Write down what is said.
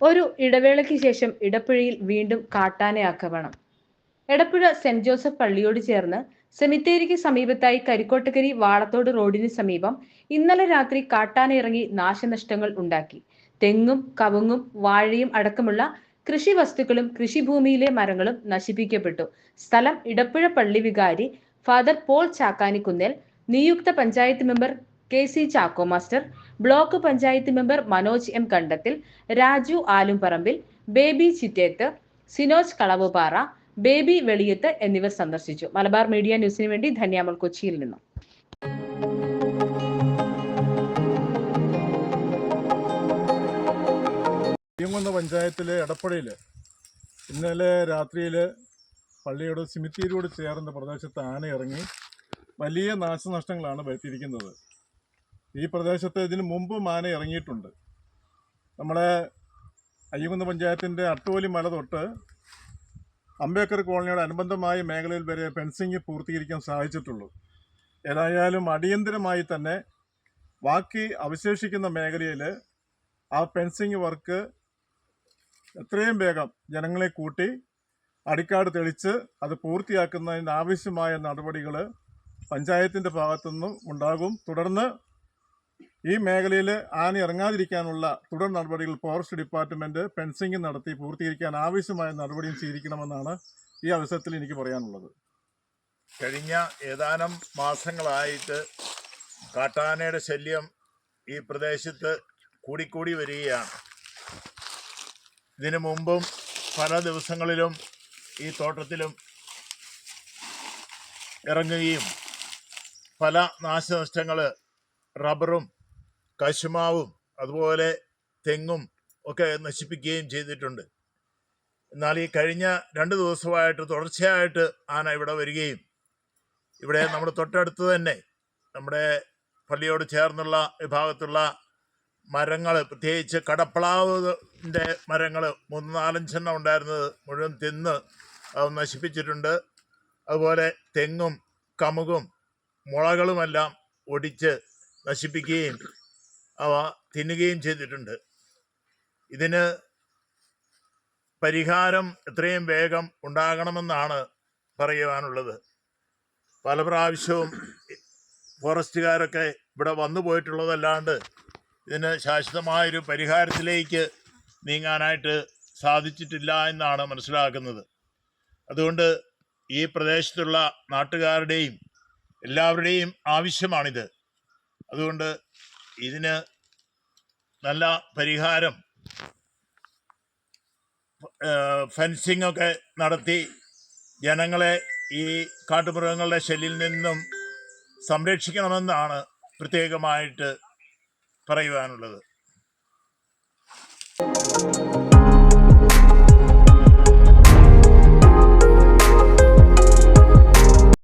ഒരു ഇടവേളയ്ക്ക് ശേഷം ഇടപ്പുഴയിൽ വീണ്ടും കാട്ടാനയാക്രമണം എടപ്പുഴ സെന്റ് ജോസഫ് പള്ളിയോട് ചേർന്ന് സെമിത്തേരിക്ക് സമീപത്തായി കരിക്കോട്ടക്കരി വാളത്തോട് റോഡിന് സമീപം ഇന്നലെ രാത്രി കാട്ടാന ഇറങ്ങി നാശനഷ്ടങ്ങൾ ഉണ്ടാക്കി. തെങ്ങും കവുങ്ങും വാഴയും അടക്കമുള്ള കൃഷി വസ്തുക്കളും കൃഷിഭൂമിയിലെ മരങ്ങളും നശിപ്പിക്കപ്പെട്ടു. സ്ഥലം ഇടപ്പുഴ പള്ളി വികാരി ഫാദർ പോൾ ചാക്കാനിക്കുന്നേൽ നിയുക്ത panchayat member K C Chacko master block panchayat member Manoj M Kandathil Raju Alumparambil Baby Chittethu Sinoj Kalavupara Baby Veliyath എന്നിവർ സന്ദർശിച്ചു. മലബാർ മീഡിയ ന്യൂസിന് വേണ്ടി ധന്യാമൾ കൊച്ചിയിൽ നിന്നും. തീയങ്കുന്ന് പഞ്ചായത്തിലെ എടപ്പുഴയിൽ ഇന്നലെ രാത്രിയിൽ പള്ളിയോട് സിമിത്തീരിയോട് ചേർന്ന പ്രദേശത്ത് ആന ഇറങ്ങി വലിയ നാശനഷ്ടങ്ങളാണ് വരുത്തിയിരിക്കുന്നത്. ഈ പ്രദേശത്ത് ഇതിനു മുമ്പ് മാന ഇറങ്ങിയിട്ടുണ്ട്. നമ്മുടെ അയ്യകുന്ന് പഞ്ചായത്തിന്റെ അട്ടോലി മല തൊട്ട് അംബേദ്കർ കോളനിയുടെ അനുബന്ധമായ മേഖലയിൽ വരെ ഫെൻസിങ് പൂർത്തീകരിക്കാൻ സാധിച്ചിട്ടുള്ളൂ. ഏതായാലും അടിയന്തരമായി തന്നെ ബാക്കി അവശേഷിക്കുന്ന മേഖലയിൽ ആ ഫെൻസിങ് വർക്ക് എത്രയും വേഗം ജനങ്ങളെ കൂട്ടി അടിക്കാട് തെളിച്ച് അത് പൂർത്തിയാക്കുന്നതിന് ആവശ്യമായ നടപടികൾ പഞ്ചായത്തിന്റെ ഭാഗത്തുനിന്നും ഉണ്ടാകും. തുടർന്ന് ഈ മേഖലയിൽ ആന ഇറങ്ങാതിരിക്കാനുള്ള തുടർ നടപടികൾ ഫോറസ്റ്റ് ഡിപ്പാർട്ട്മെന്റ് ഫെൻസിംഗ് നടത്തി പൂർത്തീകരിക്കാൻ ആവശ്യമായ നടപടിയും സ്വീകരിക്കണമെന്നാണ് ഈ അവസരത്തിൽ എനിക്ക് പറയാനുള്ളത്. കഴിഞ്ഞ ഏതാനും മാസങ്ങളായിട്ട് കാട്ടാനയുടെ ശല്യം ഈ പ്രദേശത്ത് കൂടിക്കൂടി വരികയാണ്. ഇതിനു മുമ്പും പല ദിവസങ്ങളിലും ഈ തോട്ടത്തിലും ഇറങ്ങുകയും പല നാശനഷ്ടങ്ങൾ റബ്ബറും കശുമാവും അതുപോലെ തെങ്ങും ഒക്കെ നശിപ്പിക്കുകയും ചെയ്തിട്ടുണ്ട്. എന്നാൽ ഈ കഴിഞ്ഞ രണ്ട് ദിവസമായിട്ട് തുടർച്ചയായിട്ട് ആന ഇവിടെ വരികയും ഇവിടെ നമ്മുടെ തൊട്ടടുത്ത് തന്നെ നമ്മുടെ പള്ളിയോട് ചേർന്നുള്ള വിഭാഗത്തുള്ള മരങ്ങൾ പ്രത്യേകിച്ച് കടപ്പളാവിന്റെ മരങ്ങൾ മൂന്ന് നാലഞ്ചെണ്ണം ഉണ്ടായിരുന്നത് മുഴുവൻ തിന്ന് അത് നശിപ്പിച്ചിട്ടുണ്ട്. അതുപോലെ തെങ്ങും കമുകും മുളകളുമെല്ലാം ഒടിച്ച് നശിപ്പിക്കുകയും അവ തിന്നുകയും ചെയ്തിട്ടുണ്ട്. ഇതിന് പരിഹാരം എത്രയും വേഗം ഉണ്ടാകണമെന്നാണ് പറയുവാനുള്ളത്. പല പ്രാവശ്യവും ഫോറസ്റ്റുകാരൊക്കെ ഇവിടെ വന്നു പോയിട്ടുള്ളതല്ലാണ്ട് ഇതിന് ശാശ്വതമായൊരു പരിഹാരത്തിലേക്ക് നീങ്ങാനായിട്ട് സാധിച്ചിട്ടില്ല എന്നാണ് മനസ്സിലാക്കുന്നത്. അതുകൊണ്ട് ഈ പ്രദേശത്തുള്ള നാട്ടുകാരുടെയും എല്ലാവരുടെയും ആവശ്യമാണിത്. അതുകൊണ്ട് ഇതിന് നല്ല പരിഹാരം ഫെൻസിംഗ് ഒക്കെ നടത്തി ജനങ്ങളെ ഈ കാട്ടുമൃഗങ്ങളുടെ ശല്യിൽ നിന്നും സംരക്ഷിക്കണമെന്നാണ് പ്രത്യേകമായിട്ട് പറയുവാനുള്ളത്.